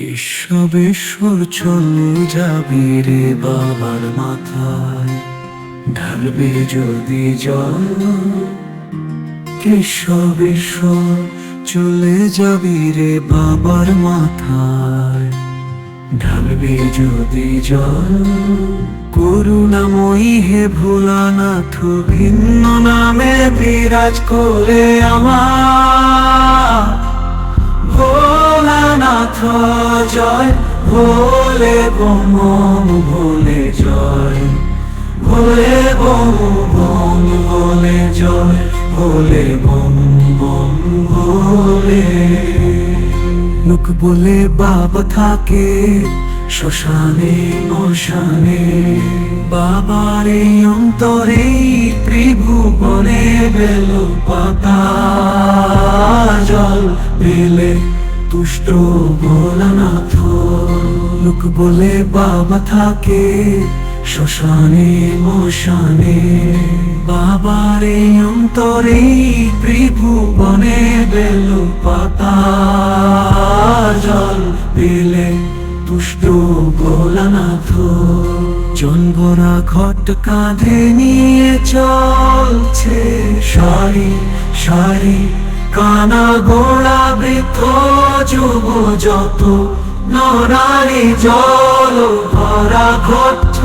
কেশবেশ্বর চলে যাবি রে বাবার মাথায়। ঢালবে যদি জল কেশবেশ্বর চলে যাবি রে বাবার মাথায়। ঢালবে যদি জল, করুণাময়ী হে ভোলানাথ, ভিন্ন নামে বিরাজ করে আমার। জয়, ভোলে বম ভোলে জয়। ভোলে বম বম, ভোলে জয়, ভোলে বম বম, ভোলে। লোক বলে বাবা থাকে শ্মশানে, মশানে। বাবার এই অন্তরে ত্রিভুবনে বেল পাতা, জল পেলে তুষ্ট ভোলানাথ। লোক বলে, বাবা থাকে শ্মশানে, মশানে। বাবার অন্তরে ত্রিভুবনে বেল পাতা। জল পেলে তুষ্ট ভোলানাথ। জনভরা ঘট কাঁধে নিয়ে চলছে সারি সারি কানা গোড়া বৃদ্ধ যুব যত নরারি জল ভরা ঘট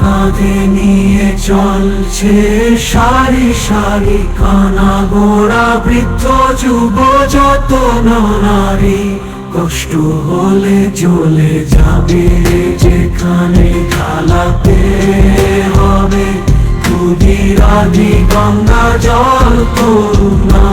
কাঁধে নিয়ে চলছে সারি সারি কানা গোড়া বৃদ্ধ যুব যত নারী কষ্ট হলে চলে যাবে যেখানে ঢালাতে হবে। ক্ষুদিরাধি গঙ্গা জল করুণা।